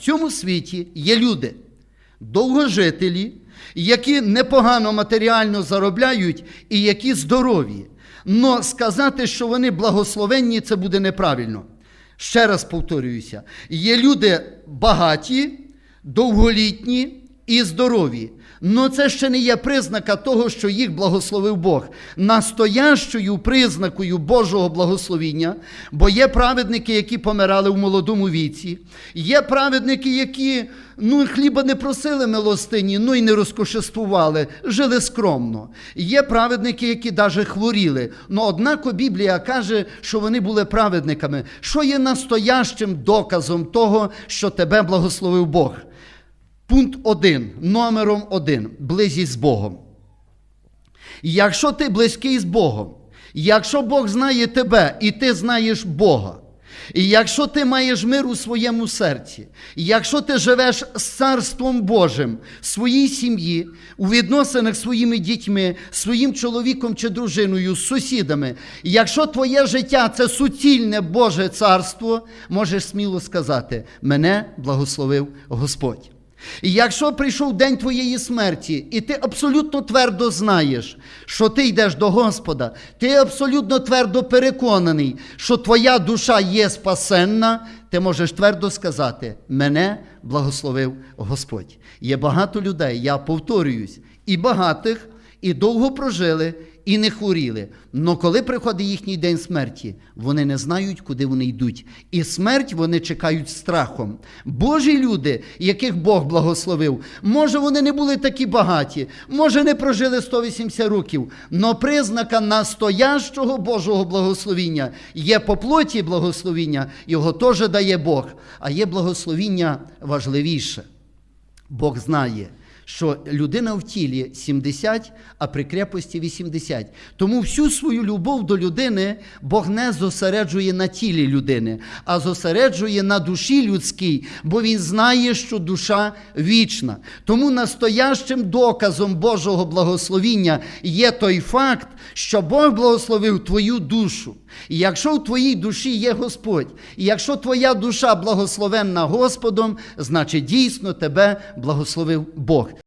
цьому світі є люди, довгожителі, які непогано матеріально заробляють і які здорові. Но сказати, що вони благословенні, це буде неправильно. Ще раз повторююся: є люди багаті, довголітні і здорові. Но це ще не є признака того, що їх благословив Бог. Настоящою признакою Божого благословіння, бо є праведники, які помирали в молодому віці, є праведники, які ну, хліба не просили милостині, ну і не розкошествували, жили скромно. Є праведники, які навіть хворіли. Но однако Біблія каже, що вони були праведниками, що є настоящим доказом того, що тебе благословив Бог. Пункт 1, номером 1. Близість з Богом. Якщо ти близький з Богом, якщо Бог знає тебе і ти знаєш Бога, і якщо ти маєш мир у своєму серці, якщо ти живеш з Царством Божим в своїй сім'ї, у відносинах з своїми дітьми, своїм чоловіком чи дружиною, з сусідами, якщо твоє життя це суцільне Боже царство, можеш сміло сказати: мене благословив Господь. Якщо прийшов день твоєї смерті, і ти абсолютно твердо знаєш, що ти йдеш до Господа, ти абсолютно твердо переконаний, що твоя душа є спасенна, ти можеш твердо сказати: мене благословив Господь. Є багато людей, я повторююсь, і багатих, і довго прожили, і не хворіли. Но коли приходить їхній день смерті, вони не знають, куди вони йдуть. І смерть вони чекають страхом. Божі люди, яких Бог благословив, може, вони не були такі багаті, може, не прожили 180 років, но признака настоящого Божого благословіння є по плоті благословіння, його теж дає Бог, а є благословіння важливіше. Бог знає, що людина в тілі 70, а при крепості 80. Тому всю свою любов до людини Бог не зосереджує на тілі людини, а зосереджує на душі людській, бо він знає, що душа вічна. Тому настоящим доказом Божого благословіння є той факт, що Бог благословив твою душу. І якщо в твоїй душі є Господь, і якщо твоя душа благословенна Господом, значить дійсно тебе благословив Бог.